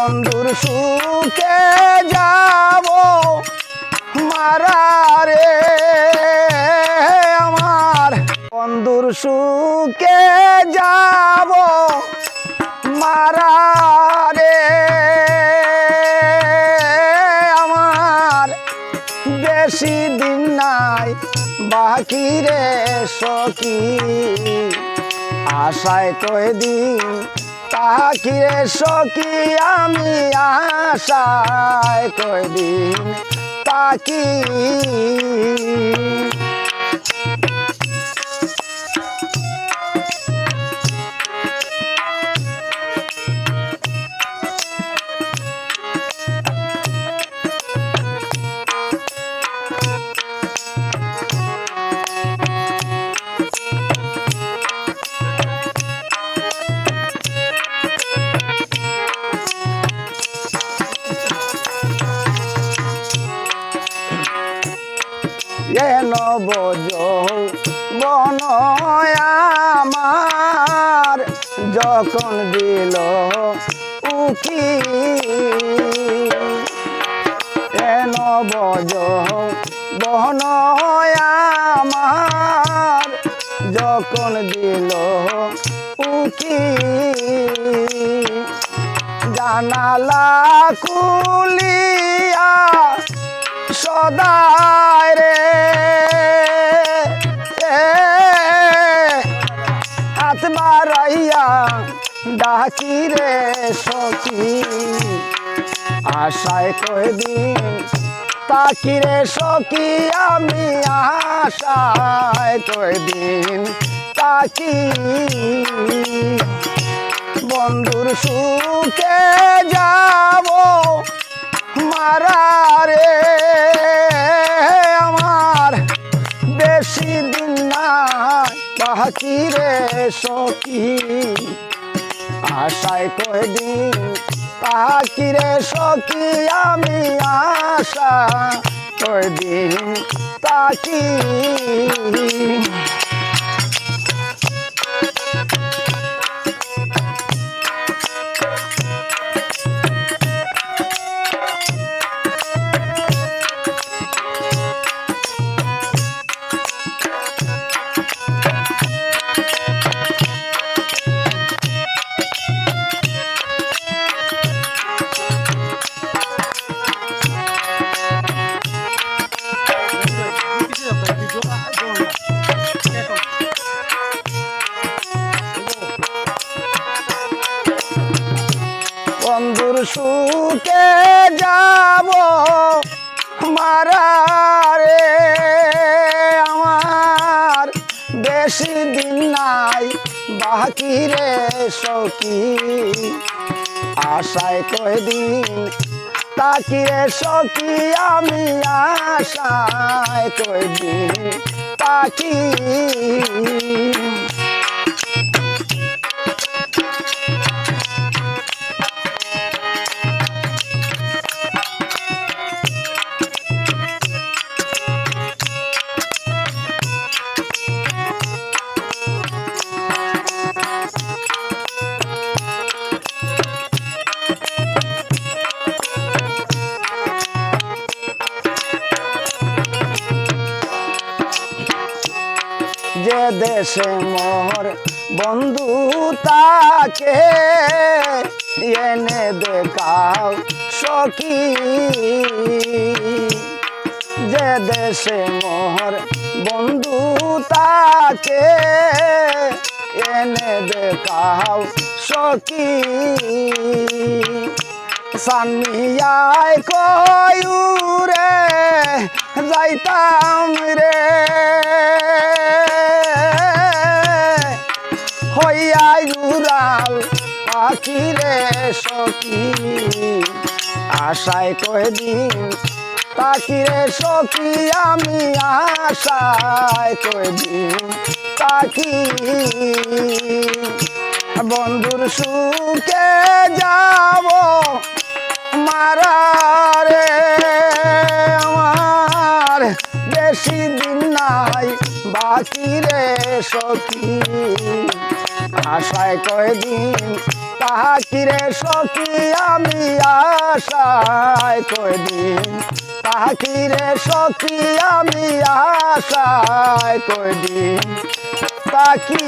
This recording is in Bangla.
বন্ধুর সুখে যাব। মারা রে আমার। বন্ধুর সুখে যাব। মারা রে আমার। বেশি দিন নাই, বাকি রে সখী। আশায় কয়দিন তাকি রে সকি আমি আশায় কয়দিন তাকি বন আমার যখন দিল উকি। বোঝ বন আমার যখন দিল উকি? জানালা খুলিয়া সদায় রে ডাকি রে সখী? আশায় কয়দিন তাকি রে সখী, আমি আশায় কয়দিন তাকি বন্ধুর সুখে যাব মারা রে আমার বেশি দিন নাই। বাকি রে সখী আশায় কয়দিন বাকি রে সখী আমি আশা? কয়দিন তাকি সুখে যাব। মারা রে, আমার বেশি দিন নাই, বাকি রে সখী। আশায় কয়দিন তাকি রে সখী, আমি আশায় কয়দিন তাকি দেশে মোর বন্ধু তাকে এনে দেখাও সখী। যে দেশে মোর বন্ধু তাকে এনে দেখাও সখী। সানিয়ায় কয়ুরে যাইতাম রে। পাখি রে সখী। আশায় কয়দিন তাকি রে সখী, আমি আশায় কয়দিন তাকি বন্ধুর সুখে যাব মারা রে আমার বেশি দিন নাই বাকি রে সখী। আশায় কয়দিন তাহাকিরে সখী আমি আশায় কদিন তাহাকিরে সখী আমি আশায় কদিন তাকি